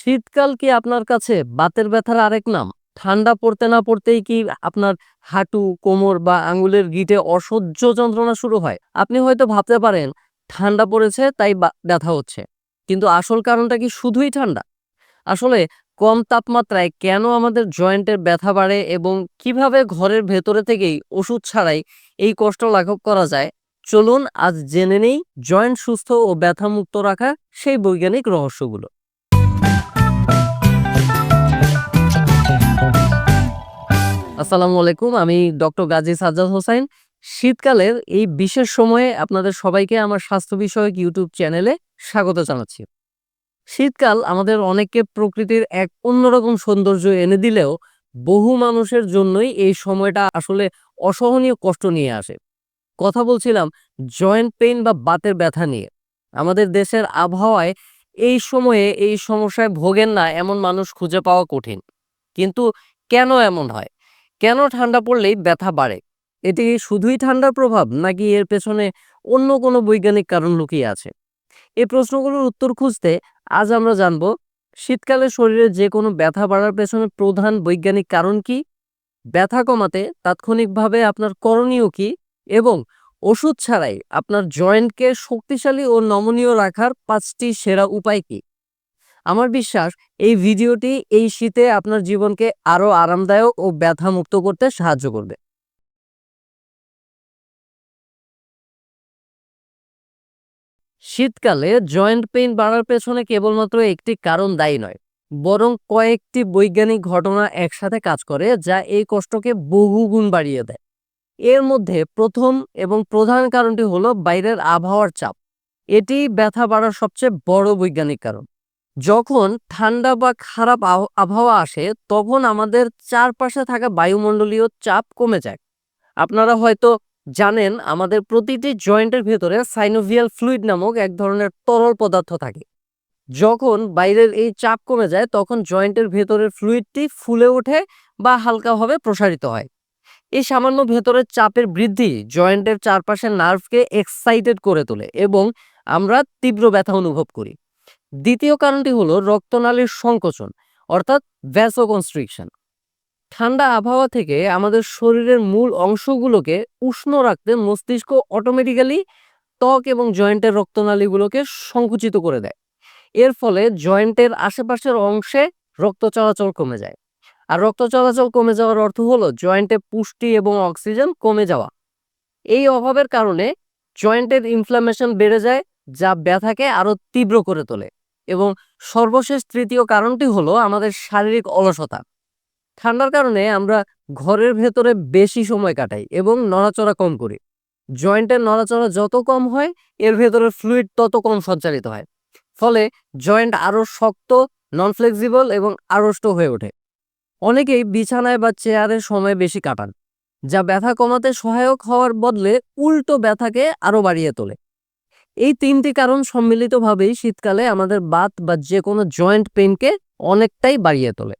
শীতকাল কি আপনার কাছে বাতের ব্যথার আরেক নাম? ঠান্ডা পড়তে না পড়তেই কি আপনার হাঁটু, কোমর বা আঙুলের গিঁটে অসহ্য যন্ত্রণা শুরু হয়? আপনি হয়তো ভাবতে পারেন ঠান্ডা পড়েছে তাই ব্যথা হচ্ছে। কিন্তু আসল কারণটা কি শুধুই ঠান্ডা? আসলে কম তাপমাত্রায় কেন আমাদের জয়েন্টের ব্যথা বাড়ে এবং কীভাবে ঘরের ভেতরে থেকেই ওষুধ ছাড়াই এই কষ্ট লাঘব করা যায়? চলুন আজ জেনে নেই জয়েন্ট সুস্থ ও ব্যথামুক্ত রাখা সেই বৈজ্ঞানিক রহস্যগুলো। আসসালামু আলাইকুম, আমি ডক্টর গাজী সাজ্জাদ হোসাইন। শীতকালের এই বিশেষ সময়ে আপনাদের সবাইকে আমার স্বাস্থ্য বিষয়ক ইউটিউব চ্যানেলে স্বাগত জানাচ্ছি। শীতকাল আমাদের অনেককে প্রকৃতির এক অন্যরকম সৌন্দর্য এনে দিলেও বহু মানুষের জন্যই এই সময়টা আসলে অসহনীয় কষ্ট নিয়ে আসে। কথা বলছিলাম জয়েন্ট পেইন বা বাতের ব্যথা নিয়ে। আমাদের দেশের আবহাওয়ায় এই সময়ে এই সমস্যায় ভোগেন না এমন মানুষ খুঁজে পাওয়া কঠিন। কিন্তু কেন এমন হয়? কেন ঠান্ডা পড়লেই ব্যথা বাড়ে? এটি শুধুই ঠান্ডার প্রভাব, নাকি এর পেছনে অন্য কোনো বৈজ্ঞানিক কারণ লুকিয়ে আছে? এই প্রশ্নগুলোর উত্তর খুঁজতে আজ আমরা জানব, শীতকালে শরীরে যে কোনো ব্যথা বাড়ার পেছনে প্রধান বৈজ্ঞানিক কারণ কি? ব্যথা কমাতে তাৎক্ষণিকভাবে আপনার করণীয় কি? এবং ওষুধ ছাড়াই আপনার জয়েন্টকে শক্তিশালী ও নমনীয় রাখার পাঁচটি সেরা উপায় কি? আমার বিশ্বাস এই ভিডিওটি এই শীতে আপনার জীবনকে আরও আরামদায়ক ও ব্যথা মুক্ত করতে সাহায্য করবে। শীতকালে জয়েন্ট পেইন বাড়ার পেছনে কেবলমাত্র একটি কারণ দায়ী নয়, বরং কয়েকটি বৈজ্ঞানিক ঘটনা একসাথে কাজ করে যা এই কষ্টকে বহুগুণ বাড়িয়ে দেয়। এর মধ্যে প্রথম এবং প্রধান কারণটি হলো বাইরের আবহাওয়ার চাপ। এটি ব্যথা বাড়ার সবচেয়ে বড় বৈজ্ঞানিক কারণ। যখন ঠান্ডা বা খারাপ আবহাওয়া আসে, তখন আমাদের চারপাশে থাকা বায়ুমণ্ডলীয় চাপ কমে যায়। আপনারা হয়তো জানেন, আমাদের প্রতিটি জয়েন্টের ভেতরে সাইনোভিয়াল ফ্লুইড নামক এক ধরনের তরল পদার্থ থাকে। যখন বাইরের এই চাপ কমে যায়, তখন জয়েন্টের ভেতরের ফ্লুইডটি ফুলে ওঠে বা হালকাভাবে প্রসারিত হয়। এই সামান্য ভেতরের চাপের বৃদ্ধি জয়েন্টের চারপাশের নার্ভকে এক্সাইটেড করে তোলে এবং আমরা তীব্র ব্যথা অনুভব করি। দ্বিতীয় কারণটি হলো রক্তনালীর সংকোচন, অর্থাৎ ভ্যাসোকনস্ট্রিকশন ঠান্ডা আবহাওয়া থেকে আমাদের শরীরের মূল অংশগুলোকে উষ্ণ রাখতে মস্তিষ্ক অটোমেটিক্যালি ত্বক এবং জয়েন্টের রক্তনালীগুলোকে সংকুচিত করে দেয়। এর ফলে জয়েন্টের আশেপাশের অংশে রক্ত চলাচল কমে যায়। আর রক্ত চলাচল কমে যাওয়ার অর্থ হলো জয়েন্টে পুষ্টি এবং অক্সিজেন কমে যাওয়া। এই অভাবের কারণে জয়েন্টের ইনফ্লামেশন বেড়ে যায়, যা ব্যথাকে আরও তীব্র করে তোলে। এবং সর্বশেষ তৃতীয় কারণটি হলো আমাদের শারীরিক অলসতা। ঠান্ডার কারণে আমরা ঘরের ভেতরে বেশি সময় কাটাই এবং নড়াচড়া কম করি। জয়েন্টের নড়াচড়া যত কম হয়, এর ভেতরে ফ্লুইড তত কম সঞ্চালিত হয়। ফলে জয়েন্ট আরও শক্ত নন ফ্লেক্সিবল এবং আড়ষ্ট হয়ে ওঠে। অনেকেই বিছানায় বা চেয়ারে সময় বেশি কাটান, যা ব্যথা কমাতে সহায়ক হওয়ার বদলে উল্টো ব্যথাকে আরও বাড়িয়ে তোলে। এই তিনটি কারণ সম্মিলিতভাবেই শীতকালে আমাদের বাত বা যে কোনো জয়েন্ট পেনকে অনেকটাই বাড়িয়ে তোলে।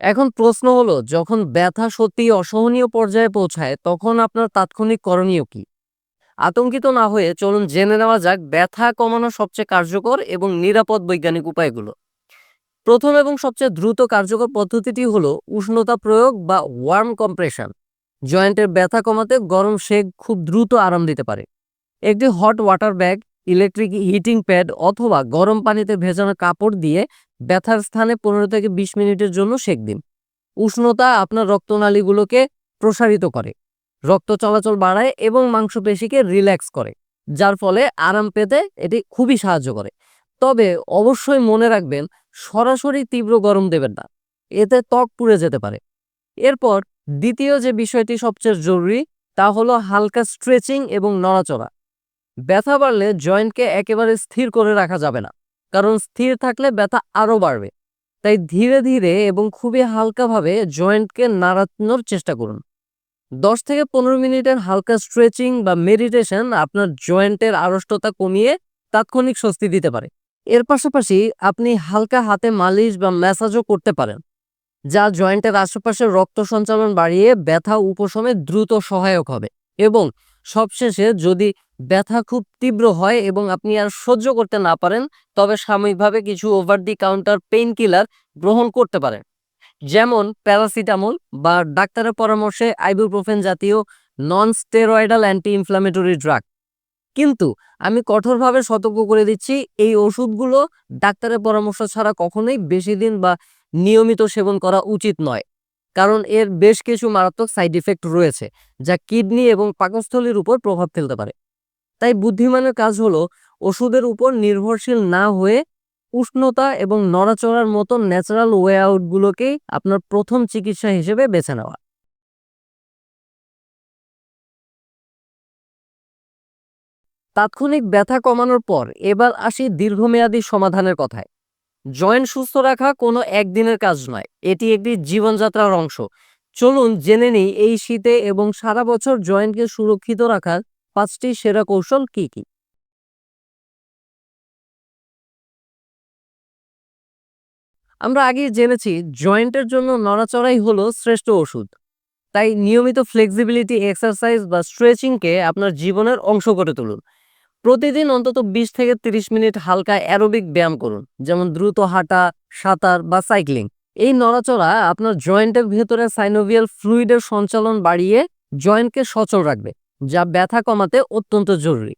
এখন প্রশ্ন হলো, যখন ব্যথা সত্যি অসহনীয় পর্যায়ে পৌঁছায়, তখন আপনার তাৎক্ষণিক করণীয় কি? আতঙ্কিত না হয়ে চলুন জেনে নেওয়া যাক ব্যথা কমানো সবচেয়ে কার্যকর এবং নিরাপদ বৈজ্ঞানিক উপায়গুলো। প্রথম এবং সবচেয়ে দ্রুত কার্যকর পদ্ধতিটি হলো উষ্ণতা প্রয়োগ বা ওয়ার্ম কম্প্রেশন জয়েন্টের ব্যথা কমাতে গরম শেক খুব দ্রুত আরাম দিতে পারে। একটি hot water bag electric heating pad অথবা গরম পানিতে ভেজানো কাপড় দিয়ে ব্যথার স্থানে পনেরো থেকে বিশ মিনিটের জন্য সেক দিন। উষ্ণতা আপনার রক্তনালীগুলোকে প্রসারিত করে, রক্ত চলাচল বাড়ায় এবং মাংসপেশিকে রিল্যাক্স করে, যার ফলে আরাম পেতে এটি খুবই সাহায্য করে। তবে অবশ্যই মনে রাখবেন, সরাসরি তীব্র গরম দেবেন না, এতে ত্বক পুড়ে যেতে পারে। এরপর দ্বিতীয় যে বিষয়টি সবচেয়ে জরুরি, তা হলো হালকা স্ট্রেচিং এবং নড়াচড়া। ব্যথা বাড়লে জয়েন্টকে একেবারে স্থির করে রাখা যাবে না, কারণ স্থির থাকলে ব্যথা আরও বাড়বে। তাই ধীরে ধীরে এবং খুবই হালকাভাবে জয়েন্টকে নাড়ানোর চেষ্টা করুন। দশ থেকে পনেরো মিনিটের হালকা স্ট্রেচিং বা মেডিটেশন আপনার জয়েন্টের আড়ষ্টতা কমিয়ে তাৎক্ষণিক স্বস্তি দিতে পারে। এর পাশাপাশি আপনি হালকা হাতে মালিশ বা ম্যাসাজও করতে পারেন। যা জয়েন্টের আশেপাশে রক্ত সঞ্চালন বাড়িয়ে ব্যথা উপশমে দ্রুত সহায়ক হবে। এবং সবশেষে যদি ব্যথা খুব তীব্র হয় এবং আপনি আর সহ্য করতে না পারেন, তবে সাময়িকভাবে কিছু over the counter pain killer গ্রহণ করতে পারেন। যেমন প্যারাসিটামল বা ডাক্তারের পরামর্শে আইবুপ্রোফেন জাতীয় non steroidal anti inflammatory drug কিন্তু আমি কঠোরভাবে সতর্ক করে দিচ্ছি, এই ওষুধগুলো ডাক্তারের পরামর্শ ছাড়া কখনোই বেশি দিন বা নিয়মিত সেবন করা উচিত নয়। কারণ এর বেশ কিছু মারাত্মক সাইড ইফেক্ট রয়েছে, যা কিডনি এবং পাকস্থলীর উপর প্রভাব ফেলতে পারে। তাই বুদ্ধিমানের কাজ হলো ওষুধের উপর নির্ভরশীল না হয়ে উষ্ণতা এবং নড়াচড়ার মতো ন্যাচারাল ওয়ে আউটগুলোকেই আপনার প্রথম চিকিৎসা হিসেবে বেছে নেওয়া। তাৎক্ষণিক ব্যথা কমানোর পর এবার আসি দীর্ঘমেয়াদী সমাধানের কথায়। জয়েন্ট সুস্থ রাখা কোনো একদিনের কাজ নয়। এটি একটি জীবনযাত্রার অংশ। চলুন জেনে নিই, এই শীতে এবং সারা বছর জয়েন্টকে সুরক্ষিত রাখার পাঁচটি সেরা কৌশল কি কি? আমরা আগে জেনেছি, জয়েন্টের জন্য নড়াচড়াই হলো শ্রেষ্ঠ ওষুধ। তাই নিয়মিত ফ্লেক্সিবিলিটি এক্সারসাইজ বা স্ট্রেচিংকে আপনার জীবনের অংশ করে তুলুন। প্রতিদিন অন্তত বিশ থেকে তিরিশ মিনিট হালকা অ্যারোবিক ব্যায়াম করুন। যেমন দ্রুত হাঁটা, সাঁতার বা সাইক্লিং। এই নড়াচড়া আপনার জয়েন্টের ভেতরে সাইনোভিয়াল ফ্লুইডের সঞ্চালন বাড়িয়ে জয়েন্টকে সচল রাখবে, যা ব্যথা কমাতে অত্যন্ত জরুরি।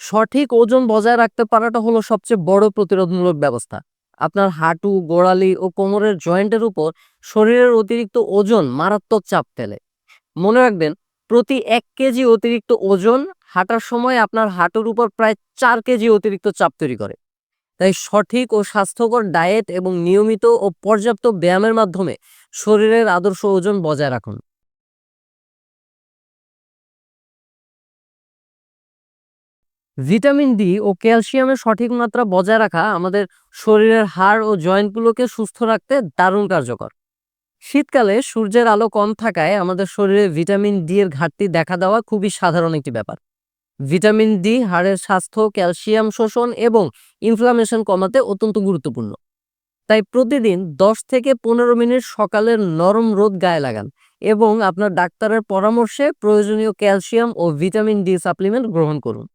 সঠিক ওজন বজায় রাখতে পারাটা হলো সবচেয়ে বড় প্রতিরোধমূলক ব্যবস্থা। আপনার হাঁটু, গোড়ালি ও কোমরের জয়েন্টের উপর শরীরের অতিরিক্ত ওজন মারাত্মক চাপ ফেলে। মনে রাখবেন, প্রতি এক কেজি অতিরিক্ত ওজন হাঁটার সময় আপনার হাঁটুর উপর প্রায় চার কেজি অতিরিক্ত চাপ তৈরি করে। তাই সঠিক ও স্বাস্থ্যকর ডায়েট এবং নিয়মিত ও পর্যাপ্ত ব্যায়ামের মাধ্যমে শরীরের আদর্শ ওজন বজায় রাখুন। ভিটামিন ডি ও ক্যালসিয়ামের সঠিক মাত্রা বজায় রাখা আমাদের শরীরের হাড় ও জয়েন্টগুলোকে সুস্থ রাখতে দারুণ কার্যকর। শীতকালে সূর্যের আলো কম থাকায় আমাদের শরীরে ভিটামিন ডি এর ঘাটতি দেখা দেওয়া খুবই সাধারণ একটি ব্যাপার। ভিটামিন ডি, হাড়ের স্বাস্থ্য, ক্যালসিয়াম শোষণ এবং ইনফ্লামেশন কমাতে অত্যন্ত গুরুত্বপূর্ণ। তাই প্রতিদিন দশ থেকে পনেরো মিনিট সকালের নরম রোদ গায়ে লাগান এবং আপনার ডাক্তারের পরামর্শে প্রয়োজনীয় ক্যালসিয়াম ও ভিটামিন ডি সাপ্লিমেন্ট গ্রহণ করুন।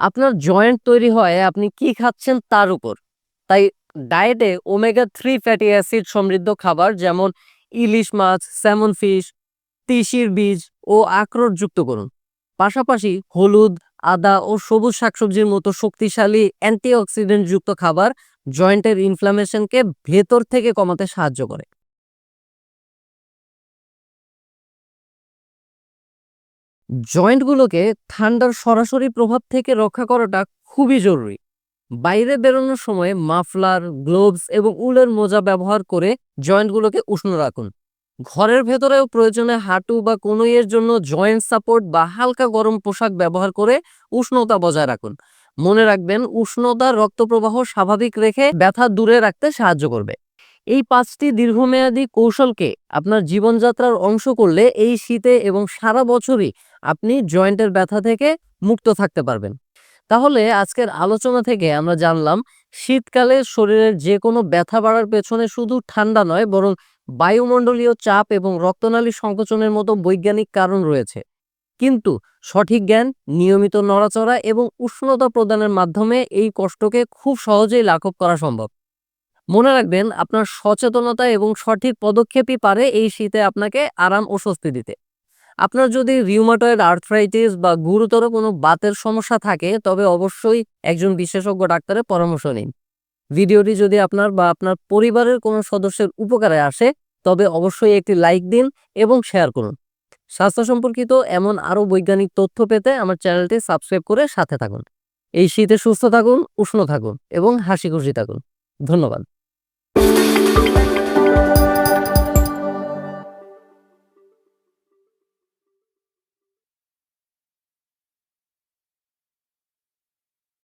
আপনার জয়েন্ট তৈরি হয়, আপনি কি খাচ্ছেন তার উপর। তাই ডায়েটে ওমেগা থ্রি ফ্যাটি অ্যাসিড সমৃদ্ধ খাবার যেমন ইলিশ মাছ স্যামন ফিশ তিসির বীজ ও আখরোট যুক্ত করুন। পাশাপাশি হলুদ, আদা ও সবুজ শাকসবজির মতো শক্তিশালী অ্যান্টিঅক্সিডেন্ট যুক্ত খাবার জয়েন্টের ইনফ্লামেশনকে ভেতর থেকে কমাতে সাহায্য করে। জয়েন্টগুলোকে ঠান্ডার সরাসরি প্রভাব থেকে রক্ষা করাটা খুবই জরুরি। বাইরে বেরোনোর সময় মাফলার, গ্লোভস এবং উলের মোজা ব্যবহার করে জয়েন্টগুলোকে উষ্ণ রাখুন। ঘরের ভেতরেও প্রয়োজনে হাঁটু বা কনুইয়ের জন্য জয়েন্ট সাপোর্ট বা হালকা গরম পোশাক ব্যবহার করে উষ্ণতা বজায় রাখুন। মনে রাখবেন, উষ্ণতা রক্তপ্রবাহ স্বাভাবিক রেখে ব্যথা দূরে রাখতে সাহায্য করবে। এই পাঁচটি দীর্ঘমেয়াদী কৌশলকে আপনার জীবনযাত্রার অংশ করলে এই শীতে এবং সারা বছরই আপনি জয়েন্টের ব্যথা থেকে মুক্ত থাকতে পারবেন। তাহলে আজকের আলোচনা থেকে আমরা জানলাম, শীতকালে শরীরের যে কোনো ব্যথা বাড়ার পেছনে শুধু ঠান্ডা নয়, বরং বায়ুমণ্ডলীয় চাপ এবং রক্তনালী সংকোচনের মতো বৈজ্ঞানিক কারণ রয়েছে। কিন্তু সঠিক জ্ঞান, নিয়মিত নড়াচড়া এবং উষ্ণতা প্রদানের মাধ্যমে এই কষ্টকে খুব সহজেই লাঘব করা সম্ভব। মনে রাখবেন, আপনার সচেতনতা এবং সঠিক পদক্ষেপই পারে এই শীতে আপনাকে আরাম ও স্বস্তি দিতে। আপনার যদি রিউমাটয়েড আর্থ্রাইটিস বা গুরুতর কোনো বাতের সমস্যা থাকে, তবে অবশ্যই একজন বিশেষজ্ঞ ডাক্তারের পরামর্শ নিন। ভিডিওটি যদি আপনার বা আপনার পরিবারের কোনো সদস্যের উপকারে আসে, তবে অবশ্যই একটি লাইক দিন এবং শেয়ার করুন। স্বাস্থ্য সম্পর্কিত এমন আরও বৈজ্ঞানিক তথ্য পেতে আমার চ্যানেলটি সাবস্ক্রাইব করে সাথে থাকুন। এই শীতে সুস্থ থাকুন, উষ্ণ থাকুন এবং হাসি খুশি থাকুন। ধন্যবাদ।